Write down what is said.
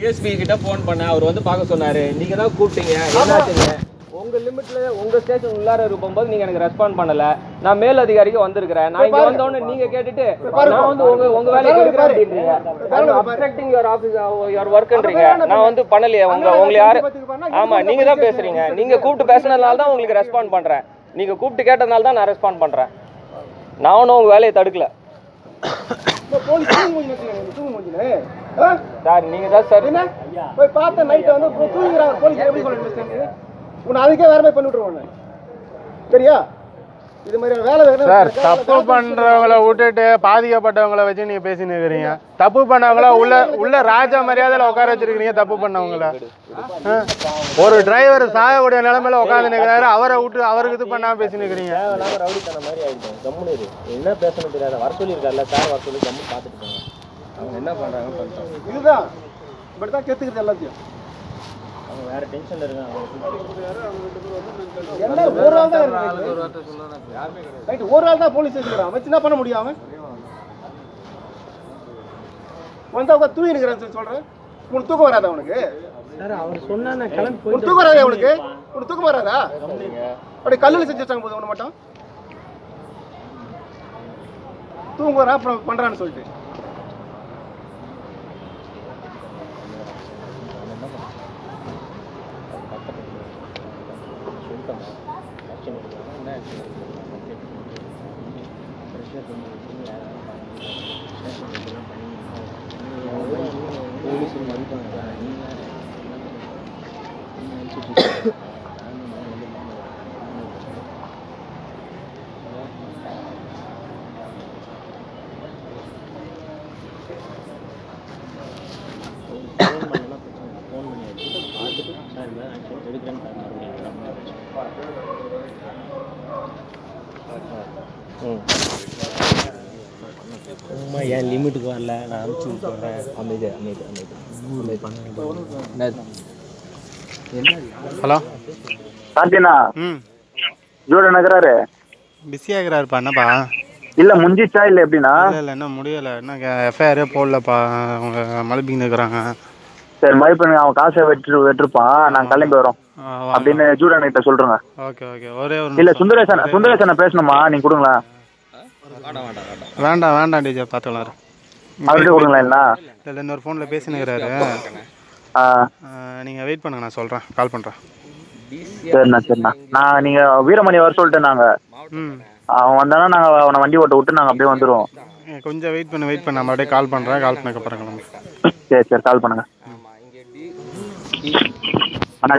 DSP கிட்ட phone பண்ணேன். அவர் வந்து பார்க்க சொன்னாரு. நீங்க தான் கூப்பிட்டீங்க. என்னாச்சுங்க உங்க லிமிட்ல உங்க ஸ்டேஷன் உள்ளார இருக்கும்போது நீங்க எனக்கு ரெஸ்பாண்ட் பண்ணல. நான் மேல் அதிகாரிக்கு வந்திருக்கிறேன். நான் இங்க வந்தோடனே நீங்க கேட்டுட்டு நான் வந்து உங்க உங்க வேலையை கெடுக்கிறேன் அப்படின்றீங்க. அப்செக்டிங் யுவர் ஆஃபீஸ் யுவர் ஒர்க்ன்றீங்க நான் வந்து பண்ணலையே உங்க உங்களை. யாரு ஆமா நீங்க தான் பேசுறீங்க. நீங்க கூப்பிட்டு பேசுனதுனால தான் உங்களுக்கு ரெஸ்பாண்ட் பண்றேன். நீங்க கூப்பிட்டு கேட்டதுனால தான் நான் ரெஸ்பாண்ட் பண்றேன். நான் ஒன்றும் உங்க வேலையை தடுக்கல. சார் நீங்க தான் சார். என்ன? போய் பார்த்த நைட்டை வந்து தூங்குறாங்க போலீஸ் எப்படி சொல்ல இன்வெஸ்டிகேஷன் உன்னை அதுக்கே வேற மாதிரி பண்ணி விட்டுருவோம் உன்னை. சரியா? இது மாதிரி வேலை வேணும் சார் தப்பு பண்றவங்கள விட்டுட்டு பாதிக்கப்பட்டவங்கள வச்சு நீங்க பேசின்னு இருக்கிறீங்க. தப்பு பண்ணவங்கள உள்ள உள்ள ராஜா மரியாதையில உட்கார வச்சிருக்கீங்க தப்பு பண்ணவங்கள. ஆ? ஒரு டிரைவர் சாகக்கூடிய நிலைமையில உட்காந்து நிற்கிறாரு அவரை விட்டு அவருக்கு இது பண்ணாம பேசின்னு இருக்கிறீங்க. தேவையில்லாம ரவுடித்தன மாதிரி ஆயிடும் கம்முனு என்ன பேசணும் தெரியாத வர சொல்லியிருக்காருல்ல சார் வர சொல்லி கம்மு பார்த்துட்டு போங்க. அவங்க என்ன பண்றாங்க பண்ணிட்டோம் இதுதான். இப்படி தான் கெத்துக்கிறது எல்லாத்தையும். அவங்க வேற டென்ஷன்ல இருக்காங்க. என்ன ஒரு ஆள் தான் ரைட் ஒரு ஆள் தான் போலீஸ் ஸ்டேஷன் வச்சு என்ன பண்ண முடியும் அவன்? வந்தா உட்காந்து தூங்கி இருக்கிறான்னு சொல்லி சொல்றேன். உனக்கு தூக்கம் வராதா உனக்கு? தூக்கம் வராதா உனக்கு? உனக்கு தூக்கம் வராதா? அப்படியே கல்லில் செஞ்சு வச்சாங்க போது ஒன்று மட்டும். தூங்க வரா அப்புறம் பண்றான்னு சொல்லிட்டு. எடுக்கிறேன்னு சும்மா என் லிமிட்டுக்கு வரல? நான் அனுப்பிச்சு விட்டுறேன். அமைதி அமைதி அமைதி ஹலோ? சாந்தினா ம். ஜோட நகராரு. பிஸியாக இருக்கிறாருப்பா என்னப்பா? இல்ல முடிஞ்சிச்சா இல்ல எப்படின்னா? இல்லை இல்லை இன்னும் முடியலை. இன்னும் எஃப்ஐஆரே போடலப்பா. அவங்க மலைப்பிங்க இருக்கிறாங்க. சரி மதிப்பெண் அவன் காசை வெட்டு வெட்டிருப்பான். நாங்க கிளம்பி வரோம். அப்படின்னு ஜூடன் கிட்ட சொல்றேங்க. Okay okay. ஒரே ஒரு இல்ல. சுந்தரேசன் சுந்தரேசனை பேசணுமா? நீங்க கொடுங்களேன் வேண்டாம் வேண்டாம் டிஜே பார்த்துக்கலாம் அவர்கிட்ட கொடுங்களேன் இல்லைன்னா? இல்லை இன்னொரு ஃபோனில் பேசினுக்கிறாரு. ஆ, நீங்கள் வெயிட் பண்ணுங்க நான் சொல்கிறேன் கால் பண்ணுறேன் சரிண்ணா சரிண்ணா. நான் நீங்க வீரமணி வர சொல்லிட்டு நாங்க. ம். அவன் வந்தானா நாங்க அவனை வண்டி ஓட்ட விட்டு நாங்க அப்படியே வந்துருவோம். கொஞ்சம் வெயிட் பண்ணு வெயிட் பண்ண. அப்படியே கால் பண்ணுறேன் கால் பண்ணதுக்கப்புறம் கிளம்பு சரி சரி கால் பண்ணுங்க. அண்ணா